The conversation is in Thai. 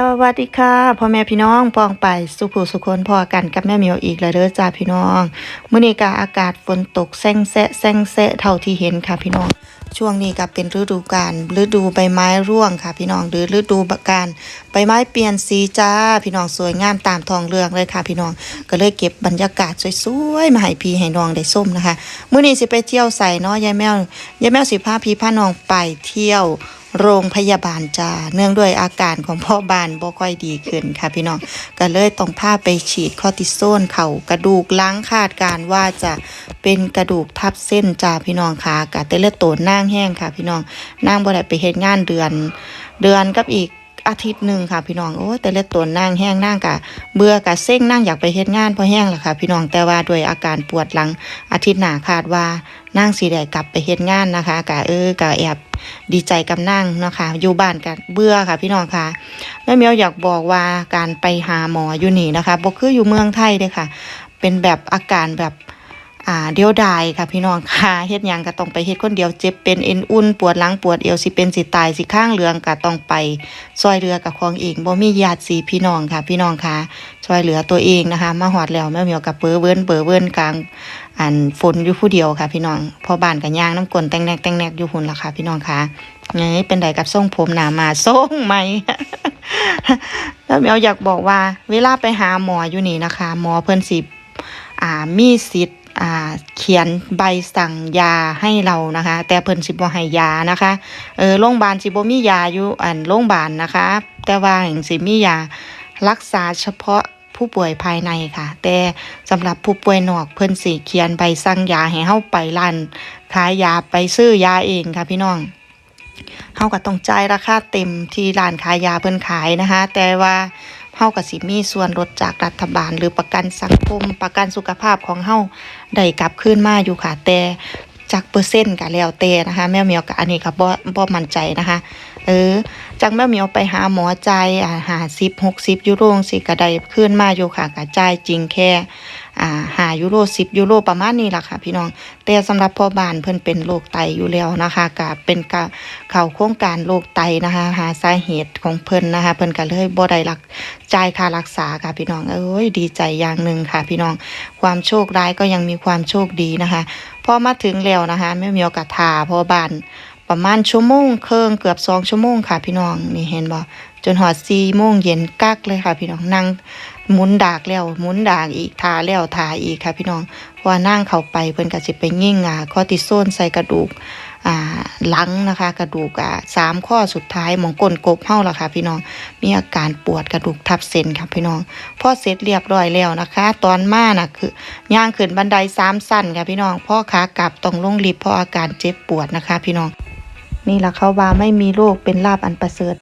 สวัสดีค่ะพ่อแม่พี่น้องปองไปสุภูสุคนพอกันกับแม่เหมียวอีกแล้วเด้อจ้าพี่น้องมื้อนี้ก็อากาศฝนตกแซงแซะแซงแซะเท่าที่เห็นค่ะพี่น้อง ช่วงนี้ก็เป็นฤดูกาลฤดูใบไม้ร่วงค่ะพี่น้องหรือฤดูการใบไม้เปลี่ยนสีจ้าพี่น้องสวยงามตามทองเรืองเลยค่ะพี่น้องก็เลยเก็บบรรยากาศสวยๆมาให้พี่ให้น้องได้ส้มนะคะมื้อนี้สิไปเที่ยวใส่เนาะยายแมวยายแมวสิพาพี่พาน้องไปเที่ยว โรงพยาบาลจ้าเนื่องด้วยอาการของพ่อบ้านบ่ค่อยดีขึ้นค่ะพี่น้องก็เลยต้องพาไปฉีดคอติโซนเข่ากระดูกล้างคาดการว่าจะเป็นกระดูกทับเส้นจ้าพี่น้องค่ะกะเตเลโตนนางแห้งค่ะพี่น้องนั่งบ่ได้ไปเฮ็ดงานเดือน เดือนกับอีก อาทิตย์หนึ่งค่ะ พี่น้องโอ้แต่ละตัวนางแห้งนางกะเบื่อกะเส้งนางอยากไปเฮ็ดงานเพราะแห้งแหละค่ะ พี่น้องแต่ว่าด้วยอาการปวดหลังอาทิตย์หน้าคาดว่านางสิได้กลับไปเฮ็ดงานนะคะกะเออกะแอบดีใจกับนางเนาะค่ะอยู่บ้านกันเบื่อค่ะ พี่น้องค่ะแม่เมียวอยากบอกว่าการไปหาหมออยู่นี่นะคะบ่คืออยู่เมืองไทยเด้อค่ะ เป็นแบบอาการแบบ อ่าเดียวดายค่ะพี่น้องค่ะเฮ็ดหยังก็ต้องไปเฮ็ดคนเดียวเจ็บเป็นเอ็นอุ่นปวดหลังปวดเอวสิเป็นสิตายสิข้างเรืองก็ต้องไปซอยเรือกับของเองบ่มีญาติสีพี่น้องค่ะ พี่น้องค่ะซอยเหลือตัวเองนะคะ มาฮอดแล้วแม่เหมียวกับเปื้อเวิ้นเปื้อเวิ้นกลางอันฝนอยู่ผู้เดียวค่ะ พี่น้องพอบ้านก็ย่างน้ำกลนแต่งแนกแต่งแนกอยู่หุ่นละค่ะ พี่น้องค่ะนี่เป็นใดกับทรงผมหนามาทรงไหมแล้วเหมียวอยากบอกว่า เวลาไปหาหมออยู่นี่นะคะ หมอเพิ่นสิอ่ามีสิทธิ์ เขียนใบสั่งยาให้เรานะคะ แต่เพิ่นสิบ่ให้ยานะคะเออโรงพยาบาลสิบ่มียาอยู่อันโรงพยาบาลนะคะ แต่ว่าแห่งสิมียารักษาเฉพาะผู้ป่วยภายในค่ะ แต่สำหรับผู้ป่วยนอกเพิ่นสิเขียนใบสั่งยาให้เฮาไปร้านขายยาไปซื้อยาเองค่ะพี่น้องเฮาก็ต้องจ่ายราคาเต็มที่ร้านขายยาเพิ่นขายนะคะ แต่ว่า เฮาก็สิมีส่วนลดจากรัฐบาล หรือประกันสังคม ประกันสุขภาพของเฮาได้กลับคืนมาอยู่ค่ะ แต่จากเปอร์เซ็นต์ก็แล้วแต่นะคะ แม่เมียวก็อันนี้ก็บ่บ่มั่นใจนะคะ เออจากแม่เมียวไปหาหมอใจอ่าหาสิบหกสิบยูโรสิก็ไดขึ้นมาอยู่ค่ะก็จ่ายจริงแค่ อ่าหายูโรสิบยูโรประมาณนี้ล่ะค่ะ พี่น้องแต่สำหรับพ่อบ้านเพิ่นเป็นโรคไตอยู่แล้วนะคะก็เป็นกะเข้าโครงการโรคไตนะคะ หาสาเหตุของเพิ่นนะคะ เพิ่นก็เลยบ่ได้รักจ่ายค่ารักษาค่ะพี่น้องเอ้ยดีใจอย่างหนึ่งค่ะ พี่น้องความโชคร้ายก็ยังมีความโชคดีนะคะพอมาถึงแล้วนะคะแม่มียวกะทาพ่อบ้านประมาณชั่วโมงเครึ่งเกือบสองชั่วโมงค่ะพี่น้องนี่เห็นบ่จนหอดสี่โมงเย็นกักเลยค่ะพี่น้องนั่ง หมุนดากแล้วหมุนดากอีกทาแล้วทาอีกค่ะ พี่น้องเพราะว่านั่งเข้าไปเพิ่นก็สิไปยิ่งอ่าคอติโซนใส่กระดูกอ่าหลังนะคะ กระดูกอ่าสามข้อสุดท้ายหมองก้นกบเฮาล่ะค่ะ พี่น้องมีอาการปวดกระดูกทับเส้นค่ะพี่น้องพอเสร็จเรียบร้อยแล้วนะคะ ตอนมาน่ะคือย่างขึ้นบันไดสามสั้นค่ะพี่น้องพ่อขากลับต้องลงลิฟต์เพราะอาการเจ็บปวดนะคะ พี่น้องนี่ล่ะเขาว่าไม่มีโรคเป็นลาบอันประเสริฐ